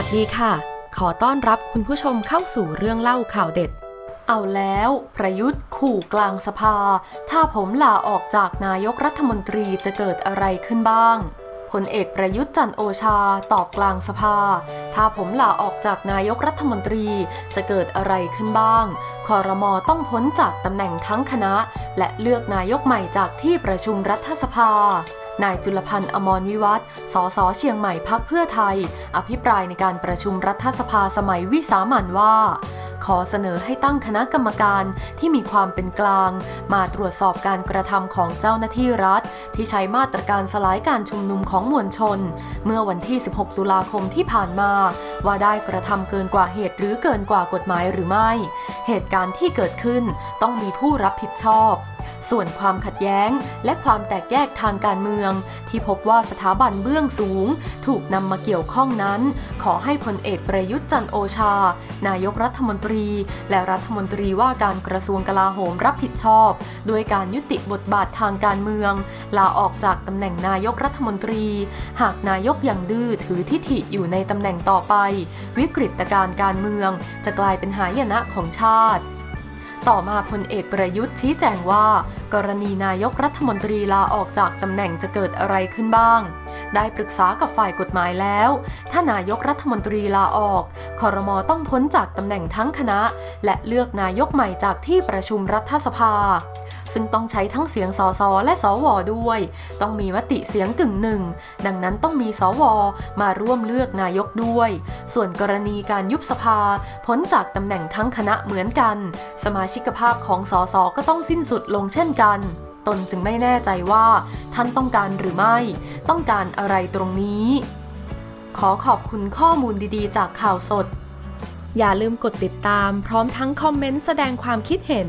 ัสดีค่ะ ขอต้อนรับคุณผู้ชมเข้าสู่เรื่องเล่าข่าวเด็ด เอาแล้ว ประยุทธ์ขู่กลางสภา ถ้าผมลาออกจากนายกรัฐมนตรีจะเกิดอะไรขึ้นบ้างพลเอกประยุทธ์จันโอชาตอบกลางสภา ถ้าผมลาออกจากนายกรัฐมนตรีจะเกิดอะไรขึ้นบ้าง คอรมอต้องพ้นจากตำแหน่งทั้งคณะ และเลือกนายกใหม่จากที่ประชุมรัฐสภา นายจุลพันธ์อมรวิวัฒน์สสเชียงใหม่พักเพื่อไทย อภิปรายในการประชุมรัฐสภาสมัยวิสามันว่า ขอเสนอให้ตั้งคณะกรรมการที่มีความเป็นกลาง มาตรวจสอบการกระทำของเจ้าหน้าที่รัฐ ที่ใช้มาตรการสลายการชุมนุมของมวลชน เมื่อวันที่ 16 ตุลาคมที่ผ่านมาว่าได้กระทำเกินกว่าเหตุหรือเกินกว่ากฎหมายหรือไม่ เหตุการณ์ที่เกิดขึ้นต้องมีผู้รับผิดชอบ ส่วนความขัดแย้ง และความแตกแยกทางการเมือง ที่พบว่าสถาบันเบื้องสูง ถูกนำมาเกี่ยวข้องนั้น ขอให้พลเอกประยุทธ์จันโอชา นายกรัฐมนตรี และรัฐมนตรีว่าการกระทรวงกลาโหมรับผิดชอบด้วยการยุติบทบาททางการเมือง ลาออกจากตำแหน่งนายกรัฐมนตรี หากนายกยังดื้อถือทิฐิอยู่ในตำแหน่งต่อไป วิกฤตการณ์การเมืองจะกลายเป็นหายนะของชาติ ต่อมาพลเอกประยุทธ์ชี้แจงว่า กรณีนายกรัฐมนตรีลาออกจากตำแหน่งจะเกิดอะไรขึ้นบ้าง ได้ปรึกษากับฝ่ายกฎหมายแล้ว ถ้านายกรัฐมนตรีลาออกคอรมอต้องพ้นจากตำแหน่งทั้งคณะ และเลือกนายกใหม่จากที่ประชุมรัฐสภา ซึ่งต้องใช้ทั้งเสียงสสและสวด้วย ต้องมีมติเสียงกึ่งหนึ่ง ดังนั้นต้องมีสวมาร่วมเลือกนายกด้วย ส่วนกรณีการยุบสภาพ้นจากตำแหน่งทั้งคณะเหมือนกัน สมาชิกภาพของสสก็ต้องสิ้นสุดลงเช่นกันตนจึงไม่แน่ใจว่าท่านต้องการหรือไม่ ต้องการอะไรตรงนี้ ขอขอบคุณข้อมูลดีๆ จากข่าวสด อย่าลืมกดติดตามพร้อมทั้งคอมเมนต์แสดงความคิดเห็น